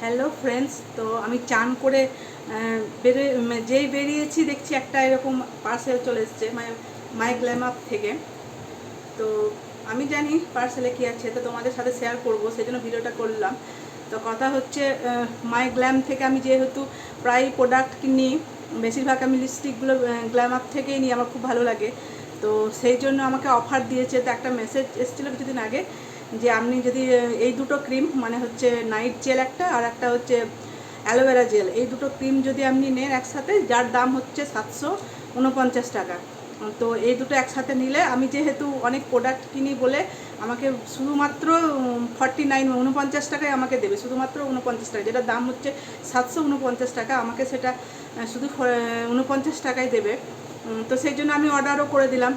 Hello friends তো আমি চান করে আহ, বেরে যেই বেরিয়েছি দেখছি একটা এরকম পার্সেল চলে এসছে মানে মাই গ্ল্যাম আপ থেকে। তো আমি জানি পার্সেলে কী আছে তো তোমাদের সাথে শেয়ার করব সেই জন্য ভিডিওটা করলাম। তো কথা হচ্ছে মাই গ্ল্যাম থেকে আমি যেহেতু প্রায় প্রোডাক্ট কিনি বেশিরভাগ আমি লিপস্টিকগুলো গ্ল্যাম আপ থেকেই নিই আমার খুব ভালো লাগে। তো সেই জন্য আমাকে অফার দিয়েছে তো একটা মেসেজ এসেছিল কিছুদিন আগে যে আপনি যদি, এই দুটো ক্রিম মানে হচ্ছে নাইট জেল একটা আর একটা হচ্ছে অ্যালোভেরা জেল এই দুটো ক্রিম যদি আপনি নেন একসাথে, যার দাম হচ্ছে সাতশো উনপঞ্চাশ টাকা। তো এই দুটো একসাথে নিলে, আমি যেহেতু অনেক প্রোডাক্ট কিনি বলে আমাকে শুধুমাত্র ফর্টি নাইন উনপঞ্চাশ টাকায় আমাকে দেবে, শুধুমাত্র উনপঞ্চাশ টাকা যেটা দাম হচ্ছে সাতশো উনপঞ্চাশ টাকা, আমাকে সেটা শুধু উনপঞ্চাশ টাকায় দেবে। তো সেই জন্য আমি অর্ডারও করে দিলাম।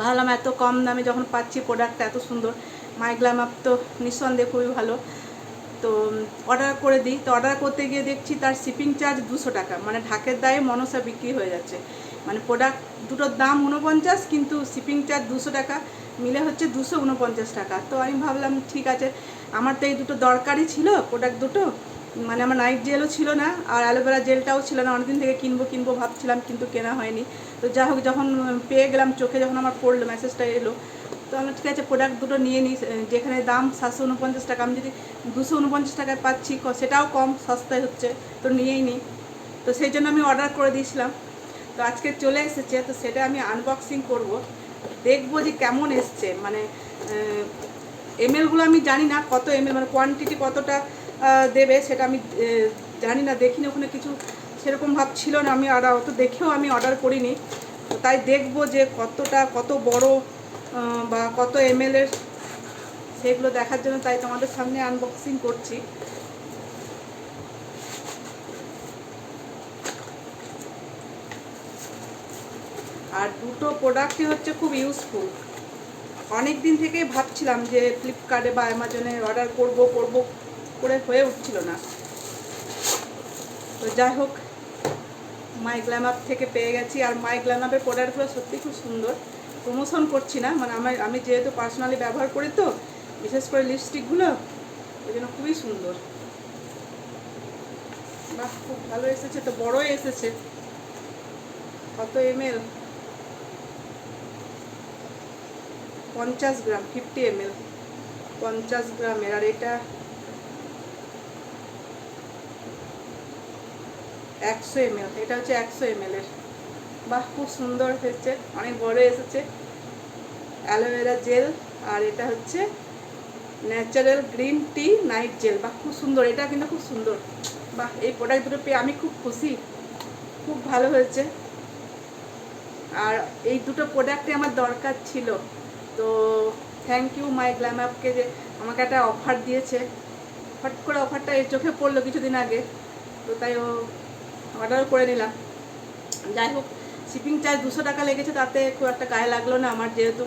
ভাবলাম এত কম দামে যখন পাচ্ছি প্রোডাক্টটা এত সুন্দর। মাইগ্লাম আপ তো নিঃসন্দেহে খুবই ভালো। তো অর্ডার করে দিই। তো অর্ডার করতে গিয়ে দেখছি তার শিপিং চার্জ দুশো টাকা। মানে ঢাকের দায়ে মনসা বিক্রি হয়ে যাচ্ছে। মানে প্রোডাক্ট দুটোর দাম উনপঞ্চাশ কিন্তু শিপিং চার্জ দুশো টাকা। মিলে হচ্ছে দুশো উনপঞ্চাশ টাকা। তো আমি ভাবলাম, ঠিক আছে। আমার তো এই দুটো দরকারই ছিল প্রোডাক্ট দুটো। মানে আমার নাইট জেলও ছিল না, আর অ্যালোভেরা জেলটাও ছিল না। অনেকদিন থেকে কিনবো কিনবো ভাবছিলাম, কিন্তু কেনা হয়নি। তো যাই হোক, যখন পেয়ে গেলাম, চোখে যখন আমার পড়ল মেসেজটা এলো তো আমি ঠিক আছে প্রোডাক্ট দুটো নিয়ে নিই যেখানে দাম সাতশো উনপঞ্চাশ টাকা। আমি যদি দুশো উনপঞ্চাশ টাকায় পাচ্ছি সেটাও কম সস্তায় হচ্ছে, তো নিয়েই নিই। তো সেই জন্য আমি অর্ডার করে দিয়েছিলাম। তো আজকে চলে এসেছে, তো সেটা আমি আনবক্সিং করব। দেখব যে কেমন এসছে মানে এমএলগুলো আমি জানি না কত এমএল মানে কোয়ান্টিটি কতটা দেবে সেটা আমি জানি না, দেখিনি ওখানে কিছু, সেরকম ভাব ছিল না আমি, আর অত দেখেও আমি অর্ডার করিনি। তাই দেখব যে কতটা, কত বড় বা কত এমএলের সেগুলো দেখার জন্য তাই তোমাদের সামনে আনবক্সিং করছি। আর দুটো প্রোডাক্টই হচ্ছে খুব ইউজফুল অনেক দিন থেকেই ভাবছিলাম যে ফ্লিপকার্টে বা অ্যামাজনে অর্ডার করব করব করে হয়ে উঠছিল না। তো যাই হোক মাই গ্ল্যাম আপ থেকে পেয়ে গেছি। আর মাই গ্ল্যাম আপের প্রোডাক্টগুলো সত্যি খুব সুন্দর। প্রমোশন করছি না। মানে আমার আমি যেহেতু পার্সোনালি ব্যবহার করি তো, বিশেষ করে লিপস্টিকগুলো ওই জন্য খুবই সুন্দর। বাহ, খুব ভালো এসেছে তো, বড়ই এসেছে। কত এমএল পঞ্চাশ গ্রাম ফিফটি এমএল পঞ্চাশ গ্রামের, আর এটা একশো এমএল এটা হচ্ছে একশো এম এমএলের বাহ, খুব সুন্দর হয়েছে। অনেক বড় এসেছে। অ্যালোভেরা জেল, আর এটা হচ্ছে natural green tea night gel. বাহ, খুব সুন্দর, এটা কিন্তু খুব সুন্দর। বাহ, এই প্রোডাক্ট দুটো পেয়ে আমি খুব খুশি। খুব ভালো হয়েছে। আর এই দুটো প্রোডাক্টই আমার দরকার ছিল। তো থ্যাংক ইউ মাই গ্ল্যাম অ্যাপকে যে আমাকে একটা অফার দিয়েছে। হট করে অফারটা এই চোখে পড়ল কিছুদিন আগে। তো তাই ও অর্ডার করে নিলাম। যাই হোক শিপিং চার্জ দুশো টাকা লেগেছে, তাতে খুব একটা গায়ে লাগল না। আমার যেহেতু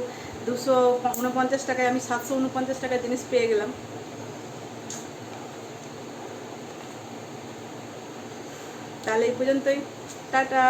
দুশো উনপঞ্চাশ টাকায় আমি সাতশো উনপঞ্চাশ টাকায় জিনিস পেয়ে গেলাম। তাহলে এই পর্যন্তই। টাটা।